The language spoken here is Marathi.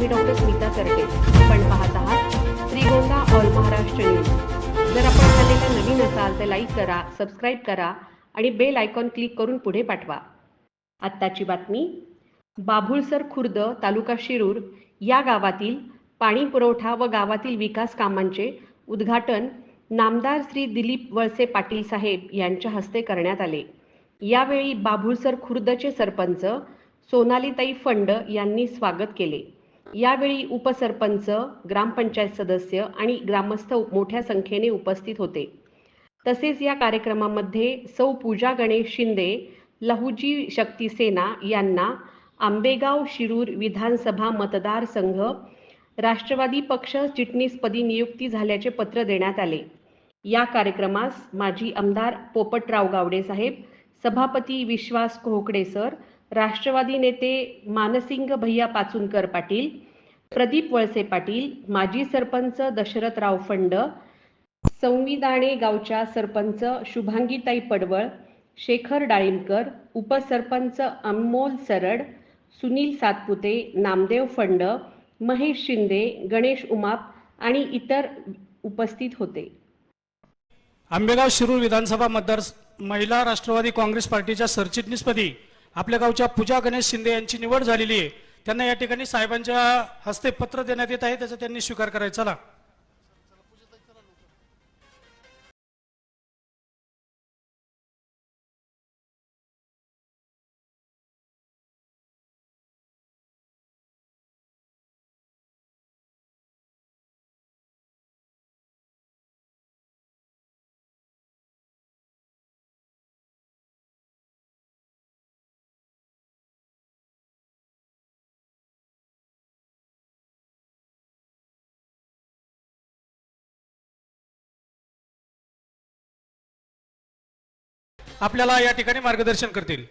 मी डॉक्टर स्मिता सरटे आपण पाहत आहात श्रीगोंदा ऑल महाराष्ट्र न्यूज. जर आपण चॅनेलला नवीन असाल तर लाईक करा सबस्क्राईब करा आणि बेल आयकॉन क्लिक करून पुढे पाठवा. आत्ताची बातमी. बाभुळसर खुर्द तालुका शिरूर या गावातील पाणी पुरवठा व गावातील विकास कामांचे उद्घाटन नामदार श्री दिलीप वळसे पाटील साहेब यांच्या हस्ते करण्यात आले. यावेळी बाभुळसर खुर्दचे सरपंच सोनालीताई फंड यांनी स्वागत केले. यावेळी उपसरपंच ग्रामपंचायत सदस्य आणि ग्रामस्थ मोठ्या संख्येने उपस्थित होते. तसेच या कार्यक्रमामध्ये सौ पूजा गणेश शिंदे लहुजी शक्ती सेना यांना आंबेगाव शिरूर विधानसभा मतदारसंघ राष्ट्रवादी पक्ष चिटणीसपदी नियुक्ती झाल्याचे पत्र देण्यात आले. या कार्यक्रमास माजी आमदार पोपटराव गावडे साहेब सभापती विश्वास कोहकडे सर राष्ट्रवादी नेते मानसिंग भैया पाचुनकर पाटील प्रदीप वळसे पाटील माजी सरपंच दशरथराव फंड संविधाने गावच्या सरपंच शुभांगीताई पडवळ शेखर डाळिंबकर उपसरपंच अनमोल सरड सुनील सातपुते नामदेव फंड महेश शिंदे गणेश उमाप आणि इतर उपस्थित होते. आंबेगाव शिरूर विधानसभा मतदार महिला राष्ट्रवादी काँग्रेस पार्टीच्या सरचिटणीसपदी आपल्या गावच्या पूजा गणेश शिंदे यांची निवड झालेली आहे. त्यांना या ठिकाणी साहेबांच्या हस्ते पत्र देण्यात येत आहे त्याचा त्यांनी स्वीकार करायचा. चला. आपल्याला या ठिकाणी मार्गदर्शन करतील.